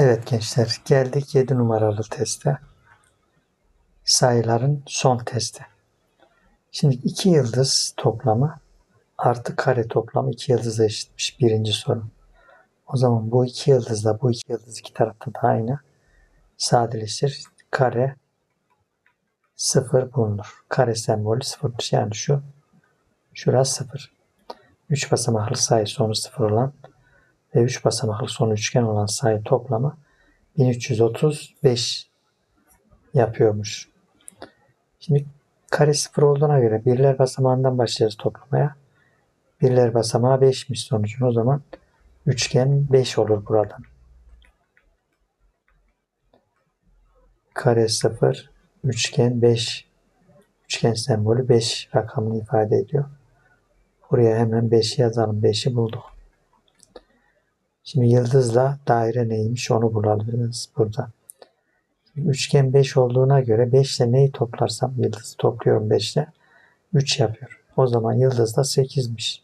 Evet gençler geldik 7 numaralı teste. Sayıların son testi. Şimdi 2 yıldız toplamı artı kare toplamı 2 yıldızla eşitmiş birinci soru. O zaman bu 2 yıldızla bu 2 yıldız iki tarafta da aynı. Sadeleştir. Kare 0 bulunur. Kare sembolü 0'mış. Yani şu şurası 0. 3 basamaklı sayı sonu 0 olan ve 3 basamaklı son üçgen olan sayı toplamı 1335 yapıyormuş. Şimdi kare 0 olduğuna göre birler basamağından başlayacağız toplamaya. Birler basamağı 5'miş sonucun. O zaman üçgen 5 olur buradan. Kare 0, üçgen 5. Üçgen sembolü 5 rakamını ifade ediyor. Buraya hemen 5'i yazalım. 5'i bulduk. Şimdi yıldızla daire neymiş onu bulabiliriz burada. Şimdi üçgen 5 olduğuna göre 5 ile neyi toplarsam yıldızı topluyorum 5 ile 3 yapıyor. O zaman yıldız da 8'miş.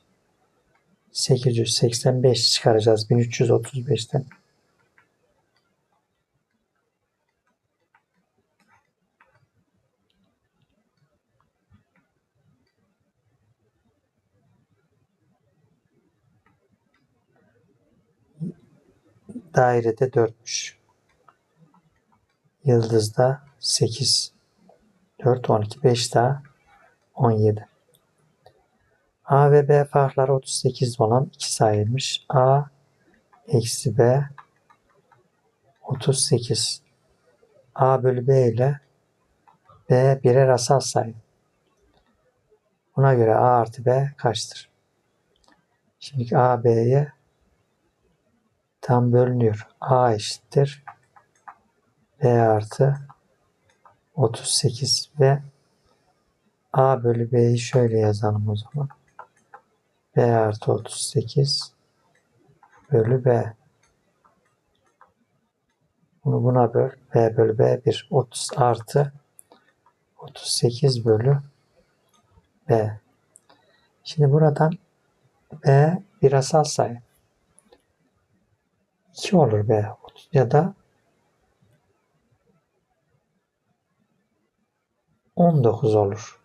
885 çıkaracağız 1335'ten. Dairede 4'müş. Yıldızda 8. 4, 12, 5 daha 17. A ve B farkları 38 olan iki sayıymış. A eksi B 38. A bölü B ile B birer asal sayı. Buna göre A artı B kaçtır? Şimdi A B'ye tam bölünüyor. A eşittir. B artı 38 ve A bölü B'yi şöyle yazalım o zaman. B artı 38 bölü B. Bunu buna böl. B bölü B 1. 30 artı 38 bölü B. Şimdi buradan B bir asal sayı. 2 olur B. Ya da 19 olur.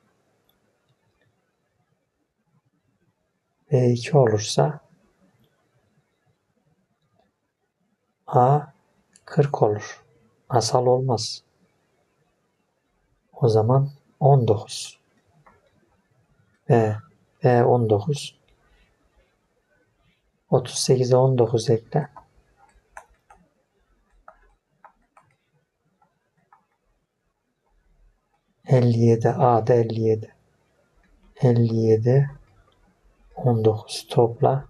B2 olursa A 40 olur. Asal olmaz. O zaman 19. B, B 19. 38'e 19 ekle. 57 A'da 57 57 19 topla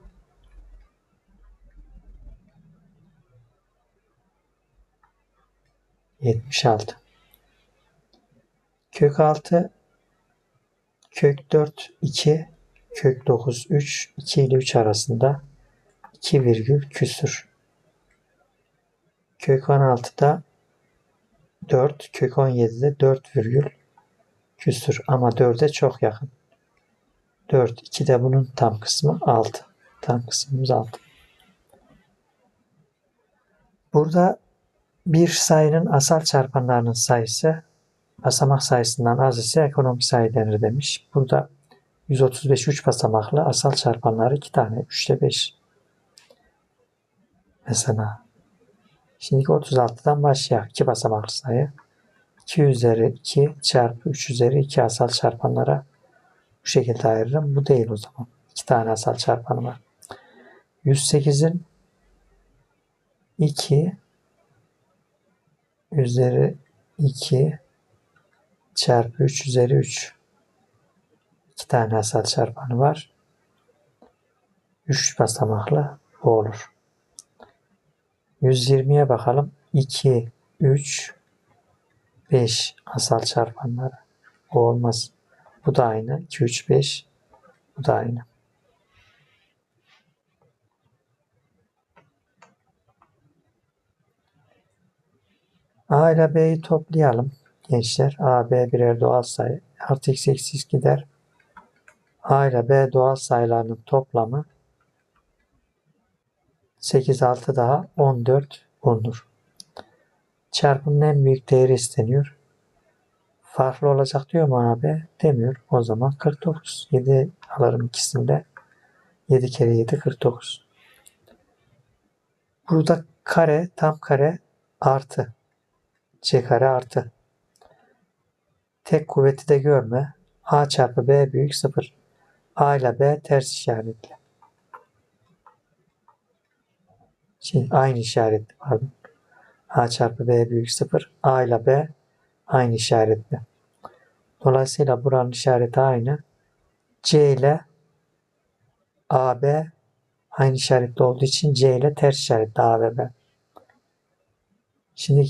yetmiş altı. Kök altı kök dört iki kök dokuz üç iki ile üç arasında iki virgül küsür. Kök on altıda dört kök on yedide dört virgül küsür ama 4'e çok yakın. 4, 2 de bunun tam kısmı 6. Tam kısmımız 6. Burada bir sayının asal çarpanlarının sayısı basamak sayısından az ise ekonomik sayı denir demiş. Burada 135 3 basamaklı asal çarpanları 2 tane. 3'te 5. Mesela. Şimdi 36'dan başlayalım. 2 basamaklı sayı. 2 üzeri 2 çarpı 3 üzeri 2 asal çarpanlara bu şekilde ayırırım. Bu değil o zaman. 2 tane asal çarpanı var. 108'in 2 üzeri 2 çarpı 3 üzeri 3 2 tane asal çarpanı var. 3 basamaklı bu olur. 120'ye bakalım. 2, 3, 5 asal çarpanları. O olmaz. Bu da aynı. 2, 3, 5. Bu da aynı. A ile B'yi toplayalım gençler. A, B birer doğal sayı. Artı x gider. A ile B doğal sayılarının toplamı 8, 6 daha 14 bulunur. Çarpımın en büyük değeri isteniyor. Farklı olacak diyor mu abi? Demiyor. O zaman 49. 7 alırım ikisinde. 7 kere 7 49. Burada kare tam kare artı. C kare artı. Tek kuvveti de görme. A çarpı B büyük 0. A ile B ters işaretli. Şey, aynı işaretli pardon. A çarpı B büyük 0. A ile B aynı işaretli. Dolayısıyla buranın işareti aynı. C ile AB aynı işaretli olduğu için C ile ters işaretli A ve B. Şimdi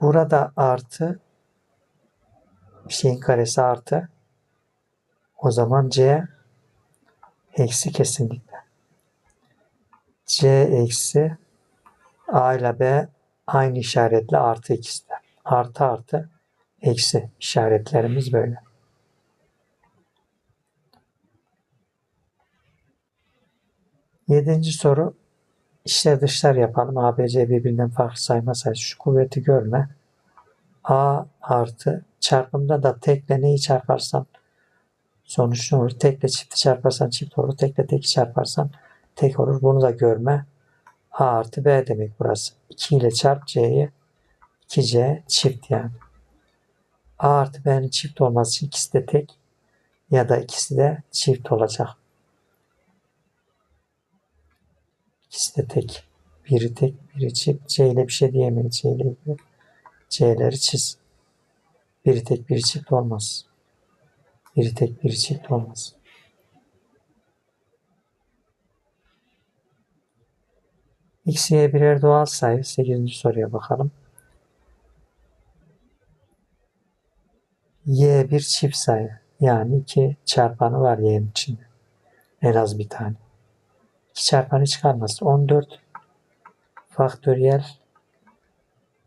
burada artı bir şeyin karesi artı o zaman C eksi kesinlikle. C eksi A ile B aynı işaretli artı ikisi. Artı artı eksi işaretlerimiz böyle. Yedinci soru içler dışlar yapalım. ABC birbirinden farklı sayma sayısı. Şu kuvveti görme. A artı çarpımda da tekle neyi çarparsan sonuç ne olur? Tekle çifti çarparsan çift olur. Tekle teki çarparsan tek olur. Bunu da görme. A artı B demek burası. 2 ile çarp C'yi 2C çift yani. A artı B'nin çift olması için ikisi de tek ya da ikisi de çift olacak. İkisi de tek. Biri tek, biri çift. C ile bir şey diyemeyiz. C ile ilgili. C'leri çiz. Biri tek, biri çift olmaz. Biri tek, biri çift olmaz. X, Y birer doğal sayı. 8. soruya bakalım. Y bir çift sayı. Yani iki çarpanı var y'nin içinde. En az bir tane. 2 çarpanı çıkarmaz. 14 faktöriyel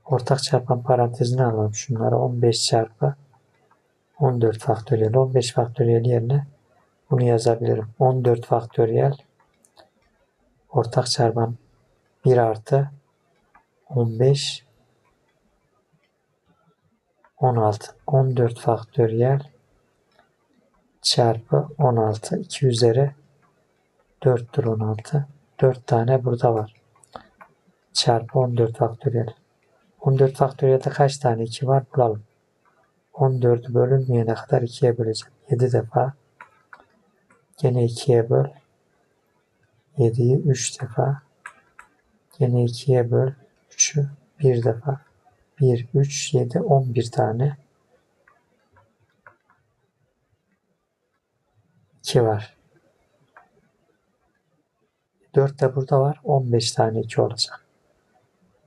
ortak çarpan parantezine alalım şunları. 15 çarpı 14 faktöriyel. 15 faktöriyel yerine bunu yazabilirim. 14 faktöriyel ortak çarpan 1 artı 15 16 14 faktöriyel çarpı 16 2 üzeri 4'tür 16 4 tane burada var. Çarpı 14 faktöriyel. 14 faktöriyelde kaç tane 2 var? Bulalım. 14'ü bölünmeyene kadar 2'ye böleceğim. 7 defa. Gene 2'ye böl. 7'yi 3 defa gene 2'ye böl 3'ü 1 defa 1, 3, 7, 11 tane 2 var. 4 de burada var. 15 tane 2 olacak.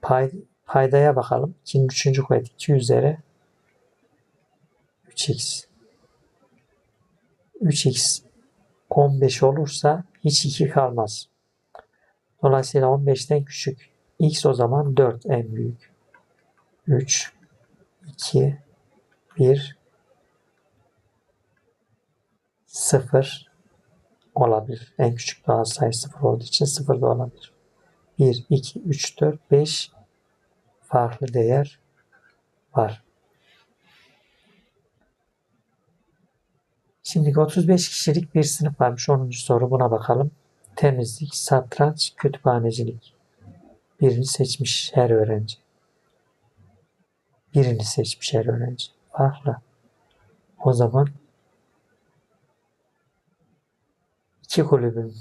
Pay, paydaya bakalım. 2'nin 3. kuvveti 2 üzeri 3x. 3x 15 olursa hiç 2 kalmaz. Dolayısıyla 15'ten küçük. x o zaman 4 en büyük. 3, 2, 1, 0 olabilir. En küçük doğal sayı 0 olduğu için 0 da olabilir. 1, 2, 3, 4, 5 farklı değer var. Şimdi 35 kişilik bir sınıf varmış. 10. soru buna bakalım. Temizlik, satranç, kütüphanecilik. Birini seçmiş her öğrenci. Birini seçmiş her öğrenci. Farklı. O zaman iki kulübün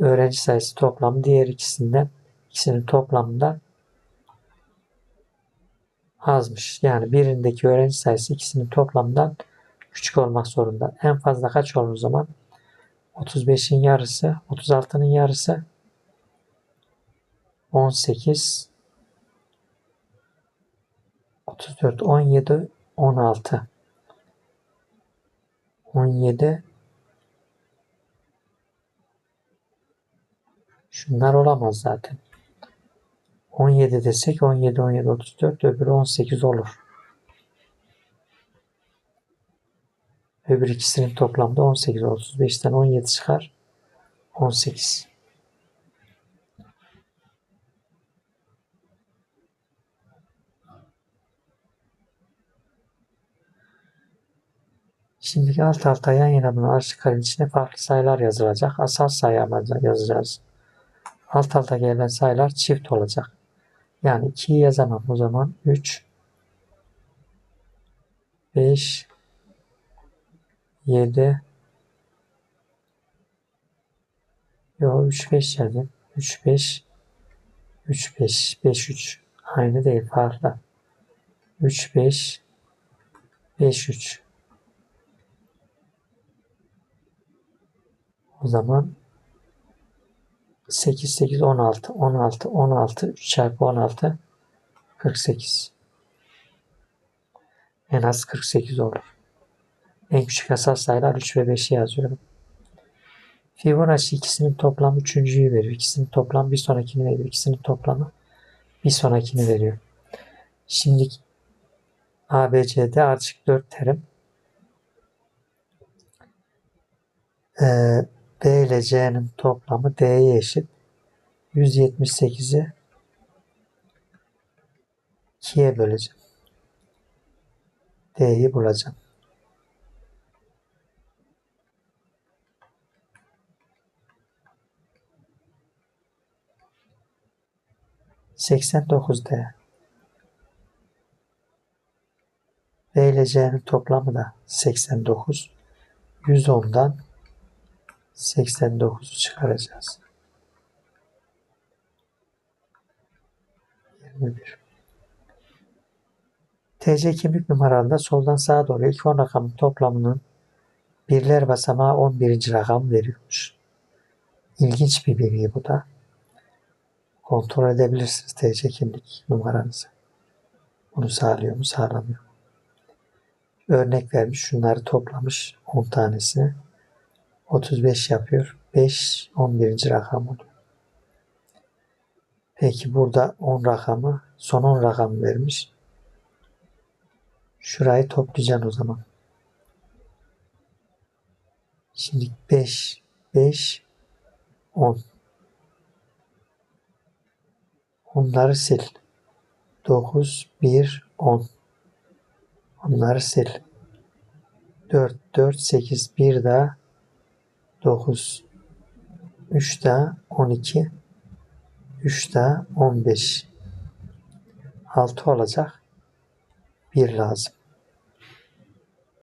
öğrenci sayısı toplamı diğer ikisinden ikisinin toplamından azmış. Yani birindeki öğrenci sayısı ikisinin toplamından küçük olmak zorunda. En fazla kaç olur o zaman? 35'in yarısı, 36'nın yarısı 18 34, 17, 16. 17 Şunlar olamaz zaten. 17 desek 17, 17, 34 öbürü 18 olur. Öbür ikisinin toplamda 18. 35'ten 17 çıkar. 18. Şimdi alt alta yan yana bulunan açık karenin içine farklı sayılar yazılacak. Asal sayı amacına yazacağız. Alt alta gelen sayılar çift olacak. Yani 2'yi yazamam o zaman 3 5 7 Yo 3 5 yazayım. 3 5 3 5 5 3 aynı değil farklı. 3 5 5 3 O zaman 8 8 16 16 16 3 çarpı 16 48 en az 48 olur. En küçük asal sayılar 3 ve 5'i yazıyorum. Fibonacci ikisinin toplamı üçüncüyü veriyor. İkisinin toplamı bir sonrakini veriyor. İkisinin toplamı bir sonrakini veriyor. Şimdi ABCD ardışık 4 terim. Ee, B ile C'nin toplamı D'ye eşit. 178'i 2'ye böleceğim. D'yi bulacağım. Seksen dokuz D. B ile C'nin toplamı da 89. 110'dan 89'u çıkaracağız. 21. TC kimlik numaralarında soldan sağa doğru ilk 10 rakamın toplamının birler basamağı 11. rakam veriyormuş. İlginç bir bilgi bu da. Kontrol edebilirsiniz TC kimlik numaranızı. Bunu sağlıyor mu sağlamıyor mu? Örnek vermiş şunları toplamış 10 tanesini. 35 yapıyor. 5 11. rakam oluyor. Peki burada 10 rakamı son 10 rakamı vermiş. Şurayı toplayacaksın o zaman. Şimdi 5 5 10 Onları sil. 9 1 10 Onları sil. 4 4 8 1 daha 9 3 daha 12 3 daha 15 6 olacak. 1 lazım.